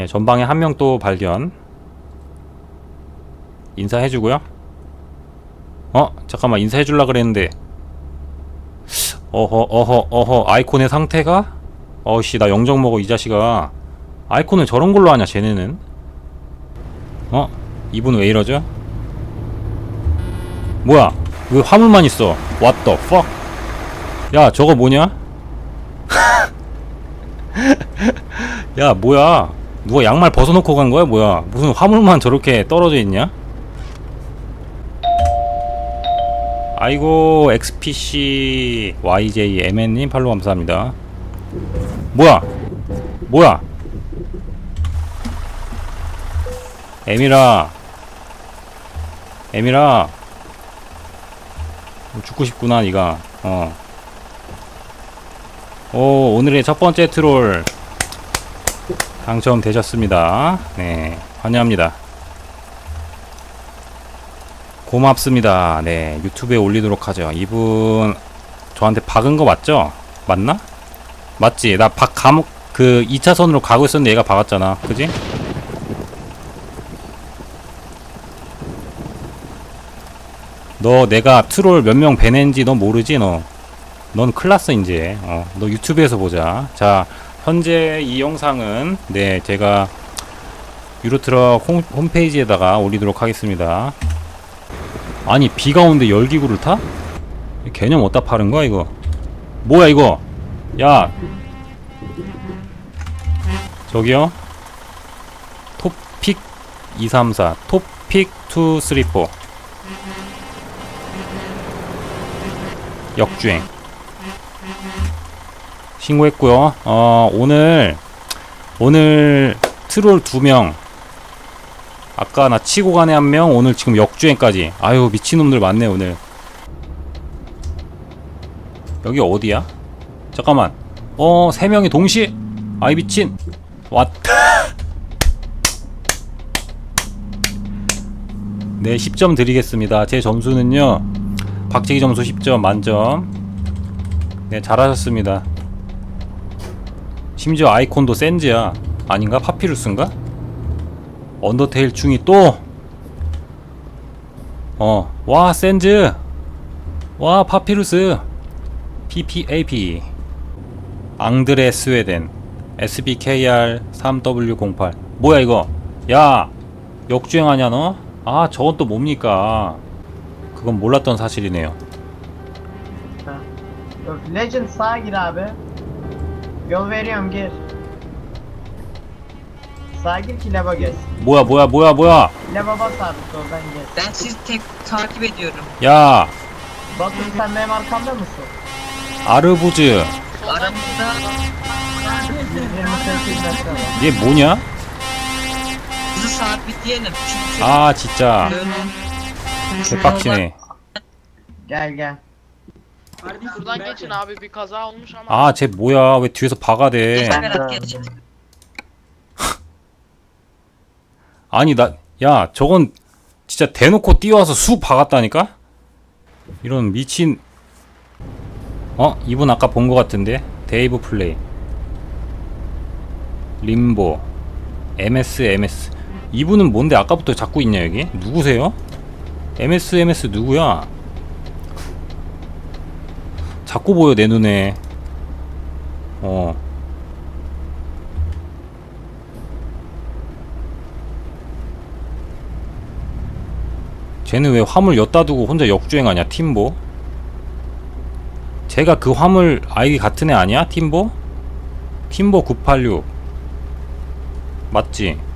예, 전방에 한 명 또 발견. 인사해주고요. 어? 잠깐만 인사해줄라 그랬는데. 어허 어허 어허 아이콘의 상태가? 어씨 나 영정 먹어 이 자식아. 아이콘을 저런 걸로 하냐 쟤네는? 어? 이분 왜 이러죠? 뭐야? 왜 화물만 있어? What the fuck? 야 저거 뭐냐? 야 뭐야 누가 양말 벗어놓고 간 거야? 뭐야? 무슨 화물만 저렇게 떨어져 있냐? 아이고 XPC YJ MN님 팔로 감사합니다. 뭐야? 뭐야? 에미라. 에미라. 죽고 싶구나 니가. 어. 오, 오늘의 첫 번째 트롤 당첨되셨습니다. 네, 환영합니다. 고맙습니다. 네, 유튜브에 올리도록 하죠. 이분 저한테 박은 거 맞죠? 맞나? 맞지? 나 박 감옥 그 2차선으로 가고 있었는데 얘가 박았잖아. 그지? 너 내가 트롤 몇 명 배낸지 너 모르지 너? 넌 클났어 이제 어, 너 유튜브에서 보자 자 현재 이 영상은 네 제가 유로트럭 홈, 홈페이지에다가 올리도록 하겠습니다. 아니 비가 오는데 열기구를 타? 이 개념 어디다 파는 거야 이거? 뭐야 이거? 야! 저기요. 토픽 234 토픽 234 역주행 신고했고요. 어, 오늘 오늘 트롤 두 명. 아까 나 치고 가네 한 명, 오늘 지금 역주행까지. 아유 미친놈들 많네 오늘. 여기 어디야? 잠깐만. 어, 세 명이 동시에. 아이 미친. 왔다. 네, 10점 드리겠습니다. 제 점수는요. 박재기 점수 10점 만점. 네, 잘하셨습니다. 심지어 아이콘도 센즈야. 아닌가? 파피루스인가? 언더테일 중이 또! 어, 와, 센즈! 와, 파피루스! PPAP. 앙드레 스웨덴. SBKR 3W08. 뭐야, 이거? 야! 역주행하냐, 너? 아, 저건 또 뭡니까? 그건 몰랐던 사실이네요. Legend gir abi. Yol veriyorum gir. Sağa gir ki lava gez. 뭐야, 뭐야, 뭐야, 뭐야! Lava bas abi soldan gez. Ben sizi tek takip ediyorum. 야! Batu sen benim arkamda mısın? 아르부즈! Aramızda 128 metre var. 얘 뭐냐? hızı sabitleyelim. Çünkü 아, 진짜. 개빡치네. Gel gel. Buradan geçin abi bir kaza olmuş ama 아, 쟤 뭐야? 왜 뒤에서 박아대? 아니, 나, 야, 저건 진짜 대놓고 뛰어와서 수 박았다니까? 이런 미친. 어? 이분 아까 본 것 같은데? 데이브 플레이. 림보. MS, MS. 이분은 뭔데 아까부터 잡고 있냐, 여기? 누구세요? MS, MS 누구야? 자꾸 보여, 내 눈에. 어. 쟤는 왜 화물 엿다 두고 혼자 역주행하냐 팀보 제가 그 화물 아이디 같은 애 아니야 팀보? 팀보 986 맞지?